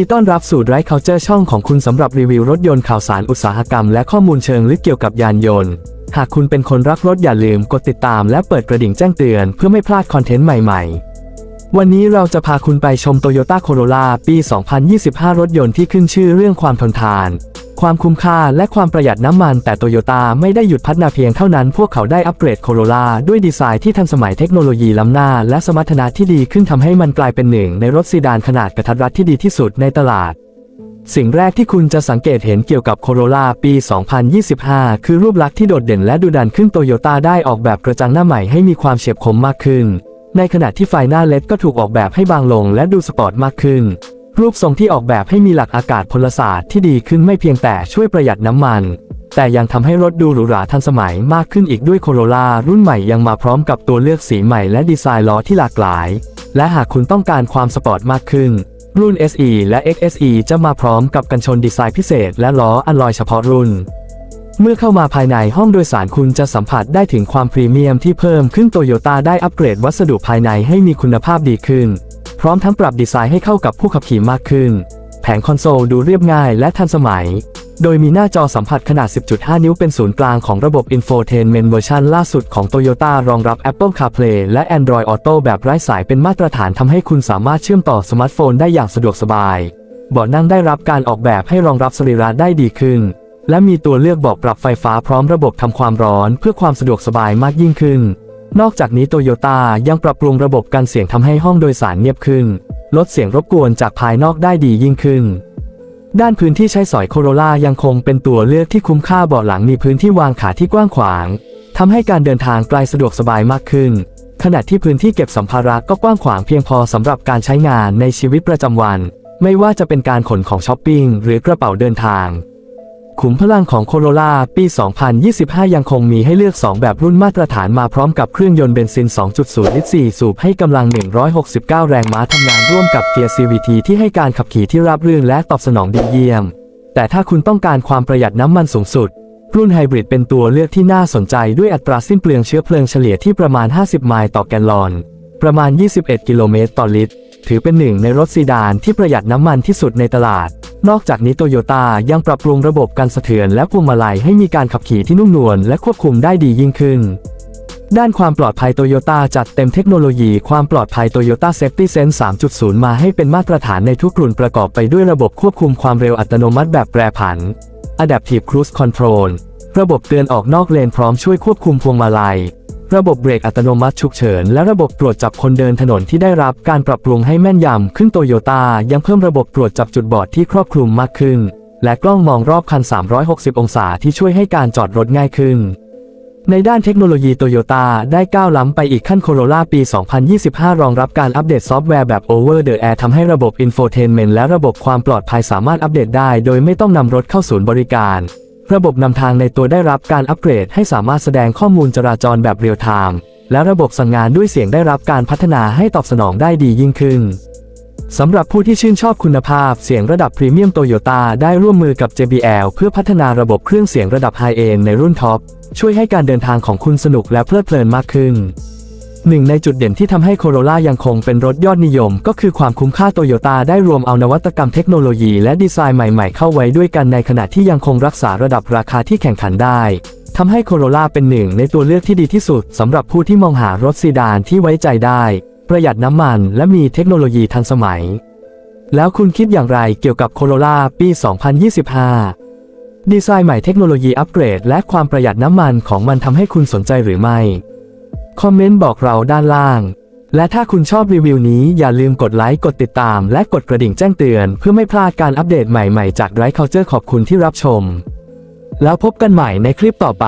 ดีต้อนรับสู่ไรเคาเจอร์ช่องของคุณสำหรับรีวิวรถยนต์ข่าวสารอุตสาหกรรมและข้อมูลเชิงลึกเกี่ยวกับยานยนต์ หากคุณเป็นคนรักรถอย่าลืมกดติดตามและเปิดกระดิ่งแจ้งเตือนเพื่อไม่พลาดคอนเทนต์ใหม่ๆ วันนี้เราจะพาคุณไปชม Toyota Corolla ปี 2025 รถยนต์ที่ขึ้นชื่อเรื่องความทนทาน ความคุ้มค่าและความประหยัดน้ำมัน แต่โตโยต้าไม่ได้หยุดพัฒนาเพียงเท่านั้น พวกเขาได้อัปเกรดโคโรล่าด้วยดีไซน์ที่ทันสมัยเทคโนโลยีล้ำหน้า และสมรรถนะที่ดีขึ้นทำให้มันกลายเป็นหนึ่ง ในรถซีดานขนาดกระทัดรัดที่ดีที่สุดในตลาดสิ่งแรกที่คุณจะสังเกตเห็นเกี่ยวกับโคโรล่าปี 2025 คือรูปลักษณ์ที่โดดเด่นและดูดันขึ้นโตโยต้าได้ออกแบบกระจังหน้าใหม่ให้มีความเฉียบคมมากขึ้น ในขณะที่ไฟหน้าเล็ดก็ถูกออกแบบให้บางลงและดูสปอร์ตมากขึ้น รูปทรงที่ออกแบบให้มีหลักอากาศพลศาสตร์ที่ดีขึ้นไม่เพียงแต่ช่วยประหยัดน้ำมัน แต่ยังทำให้รถดูหรูหราทันสมัยมากขึ้นอีกด้วยโคโรล่ารุ่นใหม่ยังมาพร้อมกับตัวเลือกสีใหม่และดีไซน์ล้อที่หลากหลาย และหากคุณต้องการความสปอร์ตมากขึ้น รุ่น SE และ XSE จะมาพร้อมกับกันชนดีไซน์พิเศษ และล้ออัลลอยเฉพาะรุ่น เมื่อเข้ามาภายในห้องโดยสารคุณจะสัมผัสได้ถึงความพรีเมียมที่เพิ่มขึ้นโตโยต้าได้อัปเกรดวัสดุภายในให้มีคุณภาพดีขึ้น พร้อมทั้งปรับดีไซน์ให้เข้ากับผู้ขับขี่มากขึ้น แผงคอนโซลดูเรียบง่ายและทันสมัย โดยมีหน้าจอสัมผัสขนาด 10.5 นิ้วเป็นศูนย์กลางของระบบ Infotainment เวอร์ชันล่าสุดของ Toyota รองรับ Apple CarPlay และ Android Auto แบบไร้สายเป็นมาตรฐานทำให้คุณสามารถเชื่อมต่อสมาร์ทโฟนได้อย่างสะดวกสบายเบาะนั่งได้รับการออกแบบให้รองรับสรีระได้ดีขึ้น และมีตัวเลือกเบาะปรับไฟฟ้าพร้อมระบบทำความร้อนเพื่อความสะดวกสบายมากยิ่งขึ้น นอกจากนี้โตโยต้ายังปรับปรุงระบบกันเสียงทำให้ห้องโดยสารเงียบขึ้น ลดเสียงรบกวนจากภายนอกได้ดียิ่งขึ้น ด้านพื้นที่ใช้สอยโคโรล่ายังคงเป็นตัวเลือกที่คุ้มค่าเบาะหลังมีพื้นที่วางขาที่กว้างขวางทำให้การเดินทางไกลสะดวกสบายมากขึ้น ขณะที่พื้นที่เก็บสัมภาระก็กว้างขวางเพียงพอสำหรับการใช้งานในชีวิตประจำวัน ไม่ว่าจะเป็นการขนของช้อปปิ้งหรือกระเป๋าเดินทาง ขุมพลังของโคโรล่าปี 2025 ยังคงมีให้เลือก 2 แบบรุ่นมาตรฐานมาพร้อมกับเครื่องยนต์เบนซิน 2.0 ลิตร 4 สูบให้กำลัง 169 แรงม้าทำงานร่วมกับเกียร์ CVT ที่ให้การขับขี่ที่ราบรื่นและตอบสนองดีเยี่ยม แต่ถ้าคุณต้องการความประหยัดน้ำมันสูงสุด รุ่นไฮบริดเป็นตัวเลือกที่น่าสนใจด้วยอัตราสิ้นเปลืองเชื้อเพลิงเฉลี่ยที่ประมาณ 50 ไมล์ต่อแกลลอน ประมาณ 21 กิโลเมตรต่อลิตร ถือเป็นหนึ่งในรถซีดานที่ประหยัดน้ำมันที่สุดในตลาด นอกจากนี้โตโยต้ายังปรับปรุงระบบการสะเทือนและพวงมาลัยให้มีการขับขี่ที่นุ่มนวลและควบคุมได้ดียิ่งขึ้น ด้านความปลอดภัยโตโยต้าจัดเต็มเทคโนโลยีความปลอดภัยโตโยต้าเซฟตี้เซนส์3.0 มาให้เป็นมาตรฐานในทุกรุ่นประกอบไปด้วยระบบควบคุมความเร็วอัตโนมัติแบบแปรผัน Adaptive Cruise Control ระบบเตือนออกนอกเลนพร้อมช่วยควบคุมพวงมาลัย ระบบเบรกอัตโนมัติฉุกเฉิน และระบบตรวจจับคนเดินถนนที่ได้รับการปรับปรุงให้แม่นยำขึ้นโตโยต้ายังเพิ่มระบบตรวจจับจุดบอดที่ครอบคลุมมากขึ้น และกล้องมองรอบคัน 360 องศาที่ช่วยให้การจอดรถง่ายขึ้น ในด้านเทคโนโลยีโตโยต้าได้ก้าวล้ำไปอีกขั้นโคโรล่าปี 2025 รองรับการอัปเดตซอฟต์แวร์แบบ Over the Air ทำให้ระบบ Infotainment และระบบความปลอดภัยสามารถอัปเดตได้ โดยไม่ต้องนำรถเข้าศูนย์บริการ ระบบนำทางในตัวได้รับการอัปเกรดให้สามารถแสดงข้อมูลจราจรแบบเรียลไทม์และระบบสั่งงานด้วยเสียงได้รับการพัฒนาให้ตอบสนองได้ดียิ่งขึ้นสำหรับผู้ที่ชื่นชอบคุณภาพเสียงระดับพรีเมียมโตโยต้าได้ร่วมมือกับ JBL เพื่อพัฒนาระบบเครื่องเสียงระดับไฮเอนในรุ่นท็อปช่วยให้การเดินทางของคุณสนุกและเพลิดเพลินมากขึ้น หนึ่งในจุดเด่นที่ทำให้โคโรล่ายังคงเป็นรถยอดนิยม ก็คือความคุ้มค่าโตโยต้าได้รวมเอานวัตกรรมเทคโนโลยีและดีไซน์ใหม่ๆเข้าไว้ด้วยกันในขณะที่ยังคงรักษาระดับราคาที่แข่งขันได้ทำให้โคโรล่าเป็นหนึ่งในตัวเลือกที่ดีที่สุดสำหรับผู้ที่มองหารถซีดานที่ไว้ใจได้ ประหยัดน้ำมันและมีเทคโนโลยีทันสมัย แล้วคุณคิดอย่างไรเกี่ยวกับโคโรล่าปี 2025 ดีไซน์ใหม่เทคโนโลยีอัปเกรด และความประหยัดน้ำมันของมันทำให้คุณสนใจหรือไม่ คอมเมนต์บอกเราด้านล่าง และถ้าคุณชอบรีวิวนี้อย่าลืมกดไลค์ กดติดตาม และกดกระดิ่งแจ้งเตือน เพื่อไม่พลาดการอัปเดตใหม่ๆ จากไรเคาน์เตอร์ขอบคุณที่รับชม แล้วพบกันใหม่ในคลิปต่อไป